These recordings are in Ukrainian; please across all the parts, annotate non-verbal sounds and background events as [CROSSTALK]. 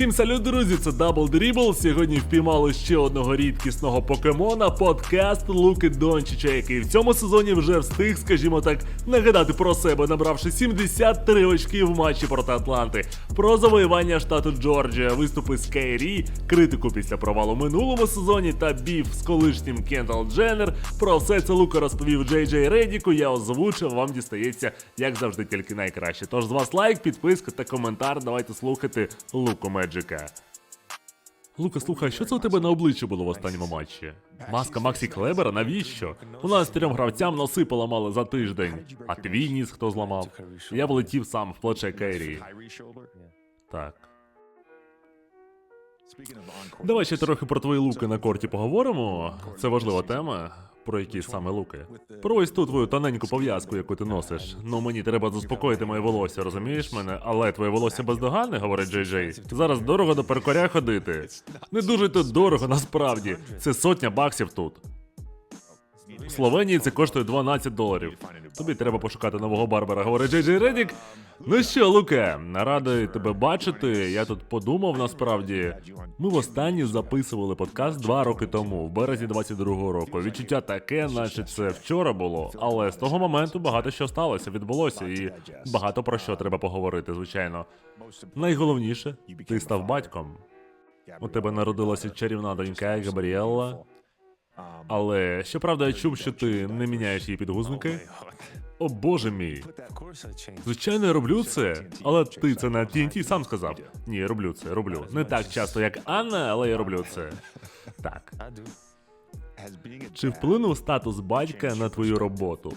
Всім салют, друзі! Це Double Dribble. Сьогодні впіймали ще одного рідкісного покемона, подкаст Луки Дончича, який в цьому сезоні вже встиг, скажімо так, нагадати про себе, набравши 73 очки в матчі проти Атланти, про завоювання штату Джорджія, виступи з Кейрі, критику після провалу минулому сезоні та біф з колишнім Кентал Дженнер. Про все це Лука розповів Джей Джей Редіку. Я озвучив, вам дістається, як завжди, тільки найкраще. Тож з вас лайк, підписка та коментар. Давайте слухати Луку Меджика. Лука, слухай, що це у тебе на обличчі було в останньому матчі? Маска Максі Клебера, навіщо? У нас трьом гравцям носи поламали за тиждень. А твій ніс хто зламав? Я влетів сам в плече Керрі. Так. Давай ще трохи про твої луки на корті поговоримо. Це важлива тема. Про які саме луки? Про ось ту твою тоненьку пов'язку, яку ти носиш. Ну мені треба заспокоїти моє волосся, розумієш мене? Але твоє волосся бездоганне, говорить Джей Джей. Зараз дорого до перкоря ходити. Не дуже тут дорого, насправді. Це сотня баксів тут. В Словенії це коштує 12 доларів. Тобі треба пошукати нового барбера, говорить Джей Джей Редік. Ну що, Луке, радий тебе бачити. Я тут подумав насправді. Ми востаннє записували подкаст два роки тому, в березні 22-го року. Відчуття таке, наче це вчора було. Але з того моменту багато що сталося, відбулося, і багато про що треба поговорити, звичайно. Найголовніше, ти став батьком. У тебе народилася чарівна донька Габріелла. Але щоправда, я чув, що ти не міняєш її підгузники. О боже мій. Звичайно, я роблю це, але ти це на TNT сам сказав. Ні, я роблю це, роблю. Не так часто, як Анна, але я роблю це. [LAUGHS] Так. Чи вплинув статус батька на твою роботу?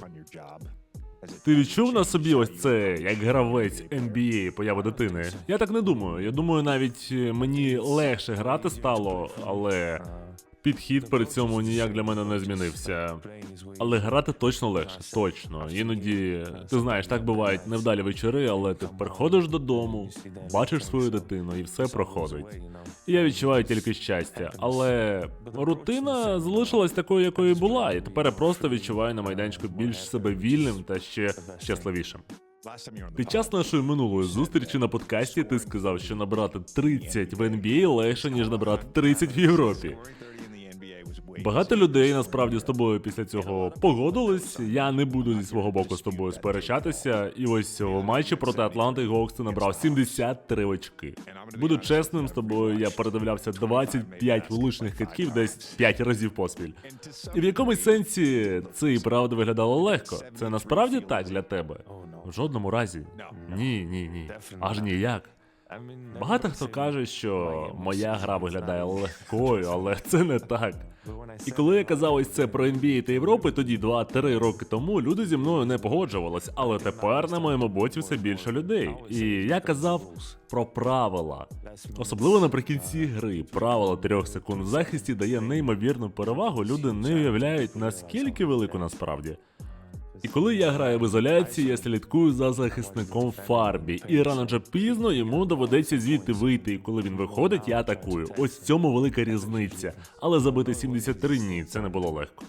Ти відчув на собі ось це, як гравець NBA появи дитини? Я так не думаю. Я думаю, навіть е, мені легше грати стало, але підхід при цьому ніяк для мене не змінився. Але грати точно легше, точно. Іноді ти знаєш, так бувають невдалі вечори, але ти приходиш додому, бачиш свою дитину і все проходить. І я відчуваю тільки щастя, але рутина залишилась такою, якою була, і тепер я просто відчуваю на майданчику більш себе вільним та ще щасливішим. Під час нашої минулої зустрічі на подкасті ти сказав, що набрати 30 в NBA легше, ніж набрати 30 в Європі. Багато людей насправді з тобою після цього погодились. Я не буду зі свого боку з тобою сперечатися. І ось у матчі проти Атланти Гоукс ти набрав 73 очки. Буду чесним з тобою, я передивлявся 25 влучних китків десь 5 разів поспіль. І в якомусь сенсі це і правда виглядало легко. Це насправді так для тебе? В жодному разі. Ні, ні, ні. Аж ніяк. Багато хто каже, що моя гра виглядає легкою, але це не так. І коли я казав ось це про NBA та Європи, тоді 2-3 роки тому люди зі мною не погоджувались, але тепер на моєму боці все більше людей. І я казав про правила. Особливо наприкінці гри. Правило трьох секунд в захисті дає неймовірну перевагу. Люди не уявляють наскільки велику насправді. І коли я граю в ізоляції, я слідкую за захисником фарбі, і рано чи пізно йому доведеться звідти вийти. І коли він виходить, я атакую. Ось в цьому велика різниця. Але забити 73 ні, це не було легко.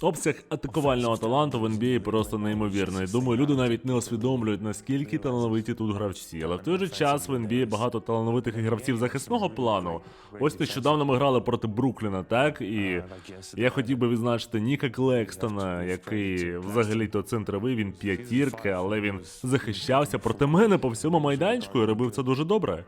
Обсяг атакувального таланту в NBA просто неймовірний. Думаю, люди навіть не усвідомлюють, наскільки талановиті тут гравці. Але в той же час в NBA багато талановитих гравців захисного плану. Ось нещодавно ми грали проти Брукліна, так? І я хотів би відзначити Ніка Клекстона, який взагалі-то центровий, він п'ятірка, але він захищався проти мене по всьому майданчику і робив це дуже добре.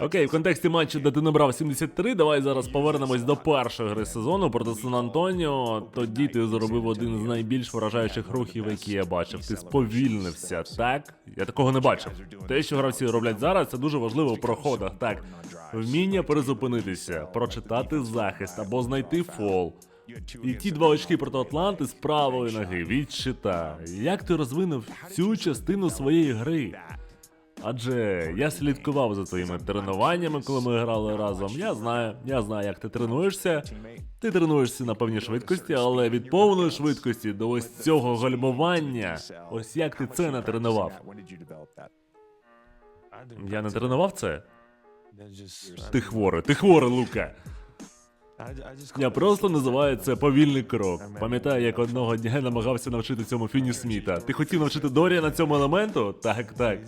Окей, в контексті матчу, де ти набрав 73, давай зараз повернемось до першої гри сезону проти Сан Антоніо. Тоді ти зробив один з найбільш вражаючих рухів, які я бачив. Ти сповільнився, так? Я такого не бачив. Те, що гравці роблять зараз, це дуже важливо в проходах. Так, вміння перезупинитися, прочитати захист або знайти фол. І ті два очки проти Атланти з правої ноги від. Як ти розвинув цю частину своєї гри? Адже я слідкував за твоїми тренуваннями, коли ми грали разом. Я знаю, я знаю, як ти тренуєшся. Ти тренуєшся на певній швидкості, але від повної швидкості до ось цього гальмування. Ось як ти це натренував. Я не тренував це? Ти хворий, ти хворий, Лука. Я просто називаю це повільний крок. Пам'ятаю, як одного дня я намагався навчити цьому Фіні Сміта. Ти хотів навчити Доріана цьому елементу? Так, так.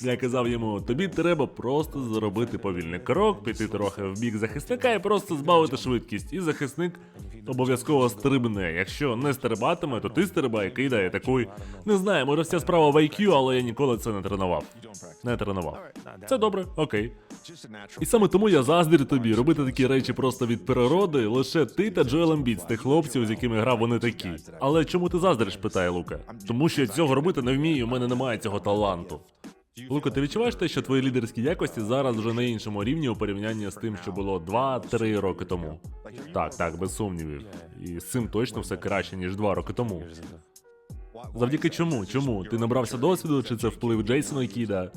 Я казав йому, тобі треба просто зробити повільний крок, піти трохи в бік захисника і просто збавити швидкість. І захисник обов'язково стрибне. Якщо не стрибатиме, то ти стрибай, кидай, атакуй. Не знаю, може вся справа в IQ, але я ніколи це не тренував. Не тренував. Це добре, окей. І саме тому я заздрю тобі робити такі речі просто від природи. Лише ти та Джоел Ембіт з тих хлопців, з якими грав, вони такі. Але чому ти заздриш? питає Лука. Тому що я цього робити не вмію, у мене немає цього таланту. Лука, ти відчуваєш те, що твої лідерські якості зараз вже на іншому рівні у порівнянні з тим, що було 2-3 роки тому. Так, так, без сумнівів. І з цим точно все краще, ніж 2 роки тому. Завдяки чому? Чому? Ти набрався досвіду, чи це вплив Джейсона Кіда?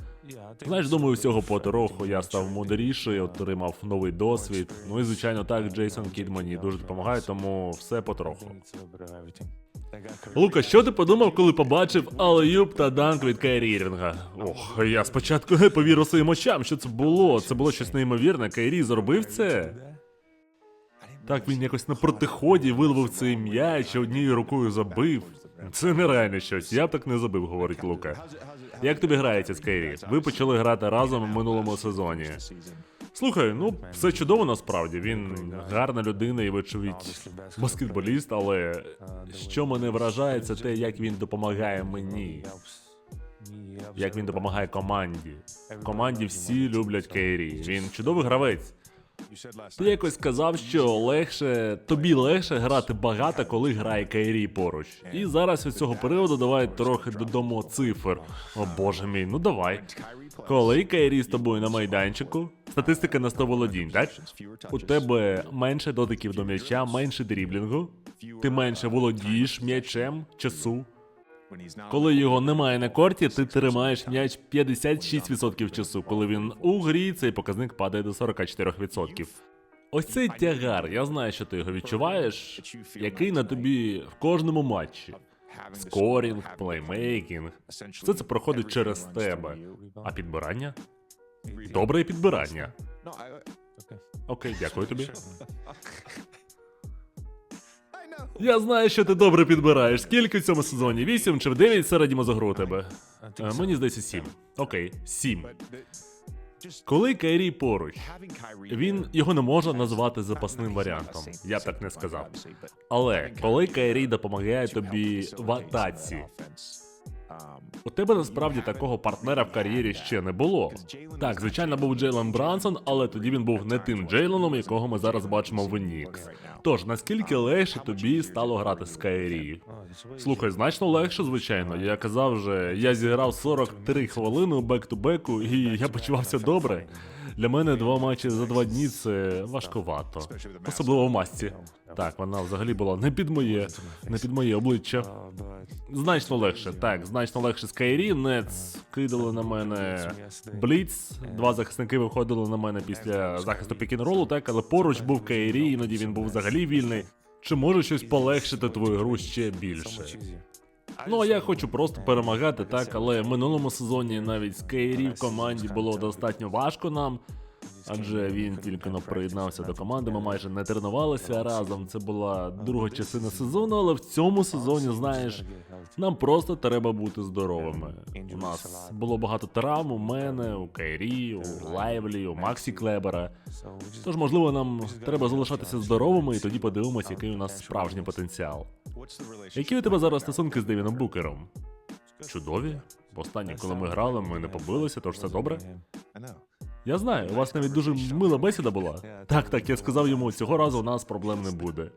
Знаєш, думаю, всього потроху я став мудріший, отримав новий досвід. Ну і звичайно, так, Джейсон Кід мені дуже допомагає, тому все потроху. Лука, що ти подумав, коли побачив Алеюб та данк від Кайрі Ірвінга? Ох, я спочатку не [LAUGHS] повірив своїм очам, що це було. Це було щось неймовірне. Кайрі зробив це. Так він якось на протиході виловив цей м'яч однією рукою забив. Це нереально щось, я б так не забив, говорить Лука. Як тобі грається з Кайрі? Ви почали грати разом в минулому сезоні. Слухай, ну все чудово насправді. Він гарна людина і вочевидь баскетболіст, але що мене вражає, це те, як він допомагає мені, як він допомагає команді. Команді всі люблять Кейрі. Він чудовий гравець. Ти якось сказав, що легше тобі легше грати багато, коли грає Кайрі поруч. І зараз від цього періоду давай трохи додамо цифр. О боже мій, ну давай. Коли Кайрі з тобою на майданчику, статистика на 100 володінь, так? У тебе менше дотиків до м'яча, менше дріблінгу, ти менше володієш м'ячем, часу. Коли його немає на корті, ти тримаєш м'яч 56% часу. Коли він у грі, цей показник падає до 44%. Ось цей тягар, я знаю, що ти його відчуваєш, який на тобі в кожному матчі. Скорінг, плеймейкінг. Все це проходить через тебе. А підбирання? Добре підбирання. Окей, дякую тобі. Я знаю, що ти добре підбираєш. Скільки в цьому сезоні? Вісім чи в дев'ять середньому за гру у тебе? Е, мені здається, сім. Окей, сім. Коли Кайрі поруч, він його не може назвати запасним варіантом. Я б так не сказав. Але коли Кайрі допомагає тобі в атаці, у тебе насправді такого партнера в кар'єрі ще не було. Так, звичайно, був Джейлен Брансон, але тоді він був не тим Джейленом, якого ми зараз бачимо в Нікс. Тож наскільки легше тобі стало грати з Кайрі? Слухай, значно легше, звичайно. Я казав вже, я зіграв 43 хвилини у бек-ту-беку, і я почувався добре. Для мене два матчі за два дні це важкувато, особливо в масці. Так, вона взагалі була не під моє, не під моє обличчя. Значно легше, так, значно легше з Кайрі. Нец кидали на мене Бліц. Два захисники виходили на мене після захисту пікінролу, так, але поруч був Кайрі, іноді він був взагалі вільний. Чи може щось полегшити твою гру ще більше? Ну а я хочу просто перемагати, так, але в минулому сезоні навіть з Кейрі в команді було достатньо важко нам. Адже він тільки но приєднався до команди, ми майже не тренувалися разом. Це була друга частина сезону, але в цьому сезоні, знаєш, нам просто треба бути здоровими. У нас було багато травм у мене, у Кайрі, у Лайвлі, у Максі Клебера. Тож, можливо, нам треба залишатися здоровими, і тоді подивимося, який у нас справжній потенціал. Які у тебе зараз стосунки з Девіном Букером? Чудові. Останнє, коли ми грали, ми не побилися, тож все добре. Я знаю, у вас навіть дуже мила бесіда була. Так, так, я сказав йому, цього разу у нас проблем не буде.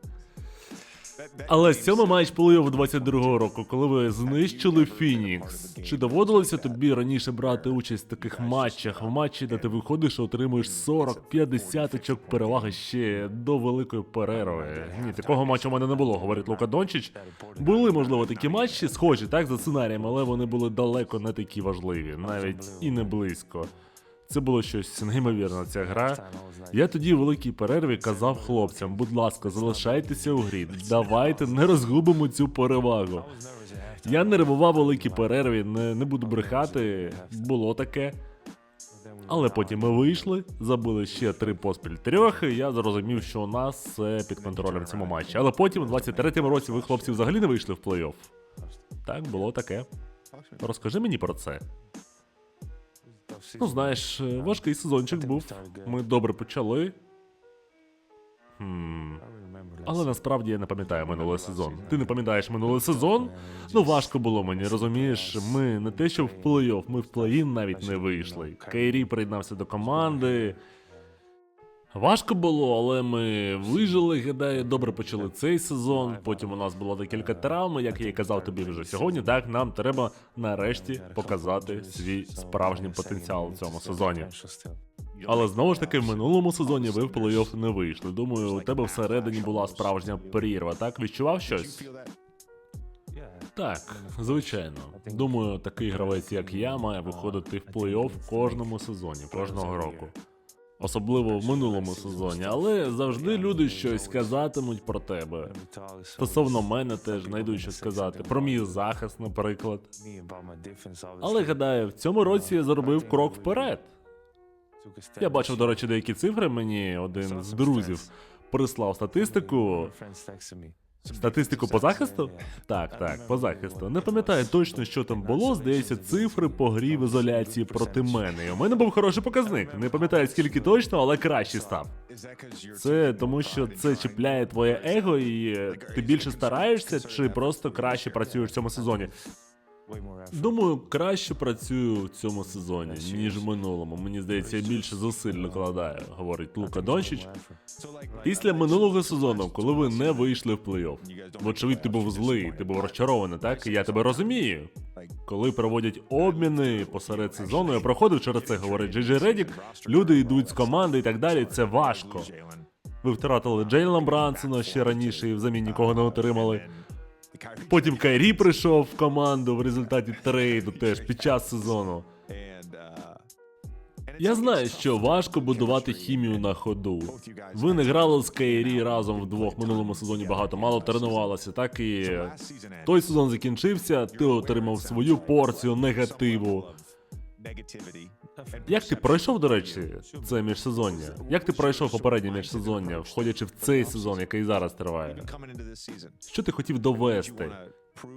Але сьомий матч плей-офф 22-го року, коли ви знищили Фінікс. Чи доводилося тобі раніше брати участь в таких матчах, в матчі, де ти виходиш і отримуєш 40-50 очок переваги ще до великої перерви? Ні, такого матчу в мене не було, говорить Лука Дончич. Були, можливо, такі матчі, схожі, так, за сценарієм, але вони були далеко не такі важливі, навіть і не близько. Це було щось неймовірне, ця гра. Я тоді у великій перерві казав хлопцям, будь ласка, залишайтеся у грі, давайте не розгубимо цю перевагу. Я нервував у великій перерві, не, не буду брехати, було таке. Але потім ми вийшли, забили ще три поспіль трьох, і я зрозумів, що у нас все під контролем в цьому матчі. Але потім, у 23-му році, ви хлопці взагалі не вийшли в плей-офф. Так, було таке. Розкажи мені про це. Ну, знаєш, е, важкий сезончик був. Ми добре почали. Хм. Але насправді я не пам'ятаю минулий сезон. Ти не пам'ятаєш минулий сезон? Ну важко було мені, розумієш. Ми не те, що в плей-офф, ми в плей-ін навіть не вийшли. Кейрі приєднався до команди. Важко було, але ми вижили, гадаю, добре почали цей сезон. Потім у нас було декілька травм, як я і казав тобі вже сьогодні. Так, нам треба нарешті показати свій справжній потенціал у цьому сезоні. Але знову ж таки, в минулому сезоні ви в плей-офф не вийшли. Думаю, у тебе всередині була справжня прірва, так? Відчував щось? Так, звичайно. Думаю, такий гравець, як я, має виходити в плей-офф кожному сезоні, кожного року. Особливо в минулому сезоні, але завжди люди щось казатимуть про тебе. Стосовно мене теж знайдуть що сказати. Про мій захист, наприклад. Але гадаю, в цьому році я зробив крок вперед. Я бачив, до речі, деякі цифри. Мені один з друзів прислав статистику. Статистику по захисту? Так, так, по захисту. Не пам'ятаю точно, що там було. Здається, цифри по грі в ізоляції проти мене. І у мене був хороший показник. Не пам'ятаю скільки точно, але кращий став. Це тому, що це чіпляє твоє его, і ти більше стараєшся, чи просто краще працюєш в цьому сезоні. Думаю, краще працюю в цьому сезоні, ніж в минулому. Мені здається, я більше зусиль накладаю, говорить Лука Дончич. Після минулого сезону, коли ви не вийшли в плей-офф, вочевидь, ти був злий, ти був розчарований, так? Я тебе розумію. Коли проводять обміни посеред сезону, я проходив через це, говорить Джей Редік, люди йдуть з команди і так далі. Це важко. Ви втратили Джейлена Брансона ще раніше і взамін нікого не отримали. Потім Кайрі прийшов в команду в результаті трейду теж під час сезону. Я знаю, що важко будувати хімію на ходу. Ви не грали з Кайрі разом вдвох двох минулому сезоні багато, мало тренувалося, так і той сезон закінчився, ти отримав свою порцію негативу. Як ти пройшов, до речі, це міжсезоння? Як ти пройшов попереднє міжсезоння, входячи в цей сезон, який зараз триває? Що ти хотів довести?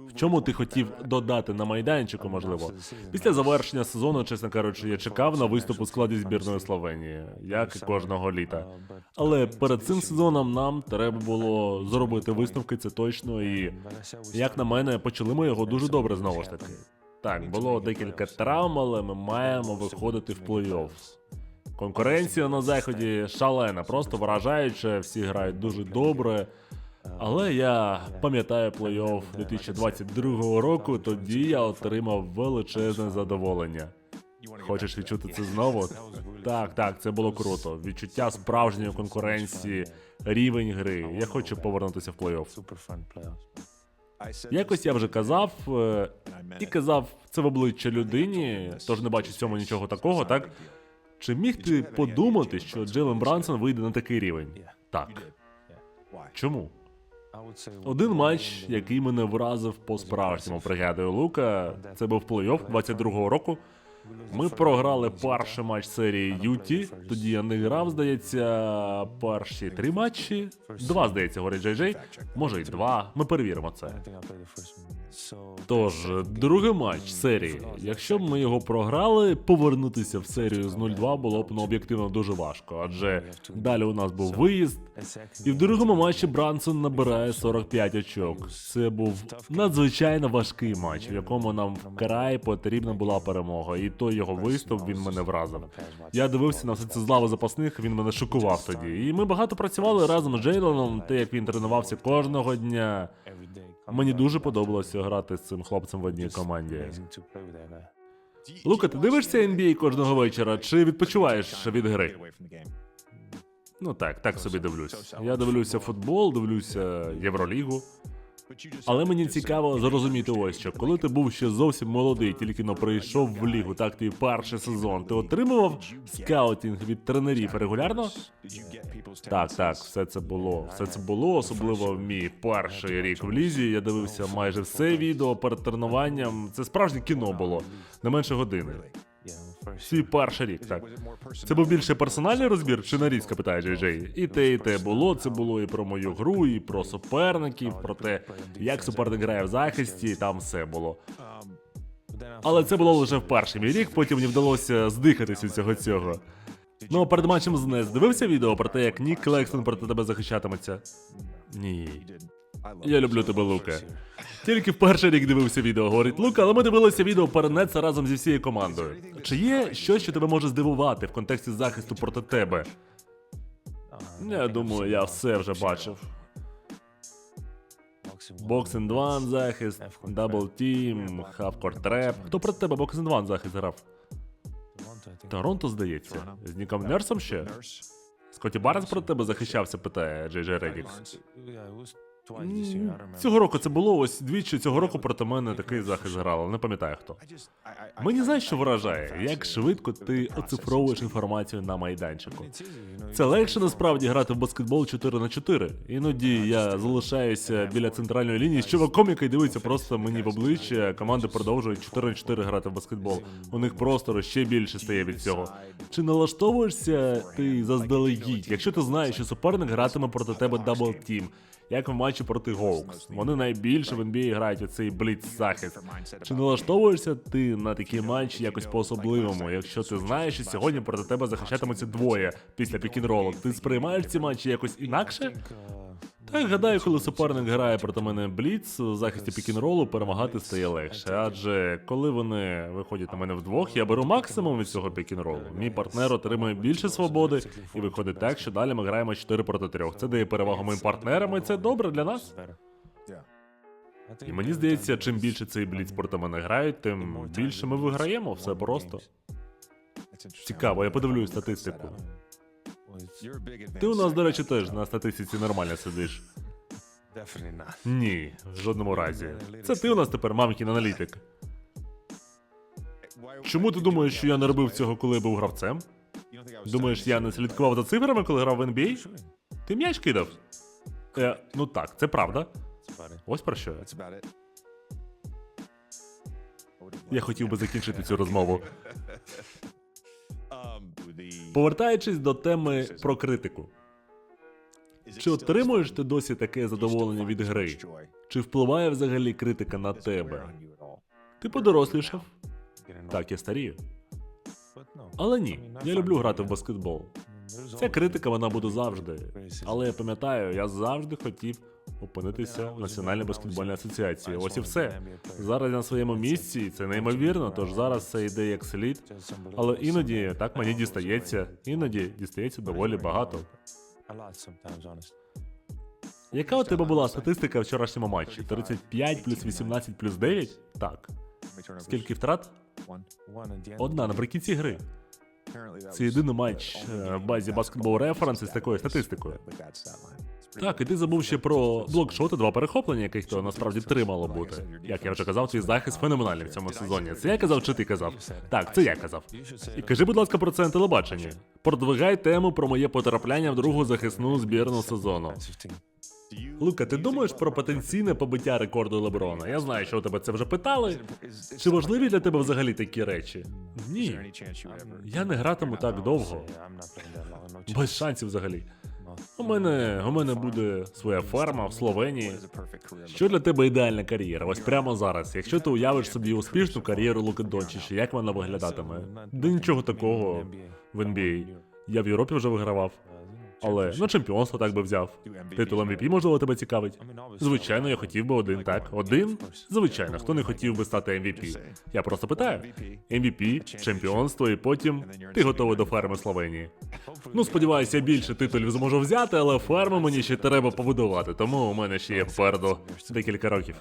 В чому ти хотів додати на майданчику, можливо? Після завершення сезону, чесно кажучи, я чекав на виступ у складі збірної Словенії, як і кожного літа. Але перед цим сезоном нам треба було зробити висновки, це точно. І як на мене, почали ми його дуже добре знову ж таки. Так, було декілька травм, але ми маємо виходити в плей-офф. Конкуренція на заході шалена, просто вражаюча, всі грають дуже добре. Але я пам'ятаю плей-офф 2022 року, тоді я отримав величезне задоволення. Хочеш відчути це знову? Так, так, це було круто. Відчуття справжньої конкуренції, рівень гри. Я хочу повернутися в плей-офф. Якось я вже казав е, і казав це в обличчя людині, тож не бачу в цьому нічого такого, так? Чи міг ти подумати, що Джейлен Брансон вийде на такий рівень? Так. Чому? Один матч, який мене вразив по справжньому, пригадую Лука, це був плей-офф 22-го року. Ми програли перший матч серії Юті. Тоді я не грав, здається, перші три матчі. Два, здається, говорить Джей Джей. Може й два. Ми перевіримо це. Тож, другий матч серії. Якщо б ми його програли, повернутися в серію з 0-2 було б ну, об'єктивно дуже важко, адже далі у нас був виїзд. І в другому матчі Брансон набирає 45 очок. Це був надзвичайно важкий матч, в якому нам вкрай потрібна була перемога. І той його виступ він мене вразив. Я дивився на все це з лави запасних, він мене шокував тоді. І ми багато працювали разом з Джейленом, те, як він тренувався кожного дня. Мені дуже подобалося грати з цим хлопцем в одній команді. Лука, ти дивишся NBA кожного вечора чи відпочиваєш від гри? Ну так, так собі дивлюсь. Я дивлюся футбол, дивлюся Євролігу. Але мені цікаво зрозуміти ось що, коли ти був ще зовсім молодий, тільки но прийшов в лігу, так твій перший сезон. Ти отримував скаутінг від тренерів регулярно? Так, так, все це було. Все це було, особливо в мій перший рік в лізі. Я дивився майже все відео перед тренуванням. Це справжнє кіно було, не менше години. Свій перший рік, так. Це був більше персональний розбір чи нарізка, питає Джей Джей. І те, і те було. Це було і про мою гру, і про суперників, про те, як суперник грає в захисті, і там все було. Але це було лише в перший мій рік, потім мені вдалося здихатись від цього цього. Ну а перед матчем з НЕС дивився відео про те, як Нік Клекстон проти тебе захищатиметься? Ні. Я люблю тебе, Лука. Тільки перший рік дивився відео, говорить Лука, але ми дивилися відео перед Нетса разом зі всією командою. Чи є щось, що тебе може здивувати в контексті захисту проти тебе? Я думаю, я все вже бачив. Боксинг 2 захист, дабл тім, хавкор треп. Хто проти тебе Боксинг 2 захист грав? Торонто, здається. З Ніком Нерсом ще? Скотті Барнс проти тебе захищався, питає Джей Джей Редікс. Цього року це було ось двічі цього року проти мене такий захист грав, не пам'ятаю хто. Мені знаєш, що вражає, як швидко ти оцифровуєш інформацію на майданчику. Це легше насправді грати в баскетбол 4 на 4. Іноді я залишаюся біля центральної лінії з чуваком, який дивиться просто мені в обличчя. Команди продовжують 4 на 4 грати в баскетбол. У них простору ще більше стає від цього. Чи налаштовуєшся ти заздалегідь, якщо ти знаєш, що суперник гратиме проти тебе дабл тім? Як в матчі проти Гоукс. Вони найбільше в NBA грають у цей бліц захист. Чи налаштовуєшся ти на такі матчі якось по-особливому? Якщо ти знаєш, що сьогодні проти тебе захищатимуться двоє після пікінролу, ти сприймаєш ці матчі якось інакше? Так, гадаю, коли суперник грає проти мене бліц, у захисті пікінролу перемагати стає легше. Адже коли вони виходять на мене вдвох, я беру максимум від цього пікінролу. Мій партнер отримує більше свободи, і виходить так, що далі ми граємо 4 проти 3. Це дає перевагу моїм партнерам, і це добре для нас. І мені здається, чим більше цей бліц проти мене грають, тим більше ми виграємо. Все просто. Цікаво, я подивлюсь статистику. Ти у нас, до речі, теж на статистиці нормально сидиш. Ні, в жодному разі. Це ти у нас тепер мамкін аналітик. Чому ти думаєш, що я не робив цього, коли я був гравцем? Думаєш, я не слідкував за цифрами, коли грав в NBA? Ти м'яч кидав? Е, ну так, це правда. Ось про що. я. Я хотів би закінчити цю розмову. [LAUGHS] Повертаючись до теми про критику. Чи отримуєш ти досі таке задоволення від гри? Чи впливає взагалі критика на тебе? Ти подорослішав? Так, я старію. Але ні, я люблю грати в баскетбол. Ця критика вона буде завжди. Але я пам'ятаю, я завжди хотів опинитися в Національній баскетбольній асоціації. Ось і все. Зараз я на своєму місці, і це неймовірно, тож зараз все йде як слід. Але іноді так мені дістається, іноді дістається доволі багато. Яка у тебе була статистика в вчорашньому матчі? 35 плюс 18 плюс 9? Так. Скільки втрат? Одна наприкінці гри. Це єдиний матч е, в базі Basketball Reference з такою статистикою. Так, і ти забув ще про блокшоти, два перехоплення, яких то насправді три мало бути. Як я вже казав, твій захист феноменальний в цьому сезоні. Це я казав, чи ти казав? Так, це я казав. І кажи, будь ласка, про це на телебаченні. Продвигай тему про моє потрапляння в другу захисну збірну сезону. Лука, ти думаєш про потенційне побиття рекорду Леброна? Я знаю, що у тебе це вже питали. Чи важливі для тебе взагалі такі речі? Ні. Я не гратиму так довго. Без шансів взагалі. У мене, у мене буде своя ферма в Словенії. Що для тебе ідеальна кар'єра? Ось прямо зараз. Якщо ти уявиш собі успішну кар'єру Луки Дончича, як вона виглядатиме? Да нічого такого в NBA. Я в Європі вже вигравав. Але на чемпіонство так би взяв. Титул MVP, можливо, тебе цікавить. Звичайно, я хотів би один, так. Один? Звичайно, хто не хотів би стати MVP? Я просто питаю. MVP, чемпіонство, і потім ти готовий до ферми Словенії. Ну, сподіваюся, більше титулів зможу взяти, але ферму мені ще треба побудувати, тому у мене ще є впереду декілька років.